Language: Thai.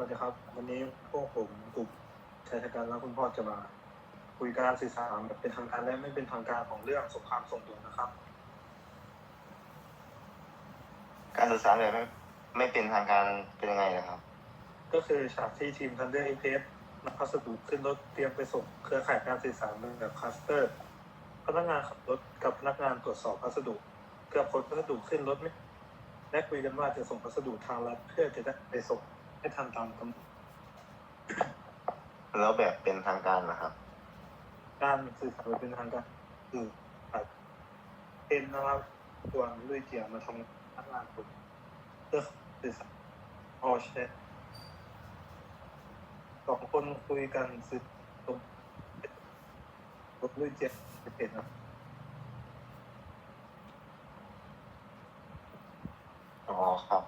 วัสดีครับ วันนี้พวกผมกลุ่มชายชะกันและคุณพ่อจะมา คุยการสื่อสารแบบเป็นทางการและไม่เป็นทางการของเรื่องสงครามส่งตัวนะครับ การสื่อสารแบบไม่ไม่เป็นทางการเป็นยังไงนะครับ ก็คือฉากที่ทีมทันเดอร์เอเพสนำพัสดุขึ้นรถเตรียมไปส่งเครือข่ายการสื่อสารแบบคลัสเตอร์ พนักงานขับรถกับพนักงานตรวจสอบพัสดุ เกือบขนพัสดุขึ้นรถไม่และคุยกันว่าจะส่งพัสดุทางลัดเพื่อจะได้ไปส่ง ให้ทันตามกำหนดแล้วแบบเป็นทางการนะครับ การสื่อสารแบบเป็นทางการคืออาจเป็นนะครับตัวลุยเจียมาทำพนักงานผมเพื่อสื่อสารพอใช่สองคนคุยกันสื่อตรงรถลุยเจียเป็นนะอ๋อครับ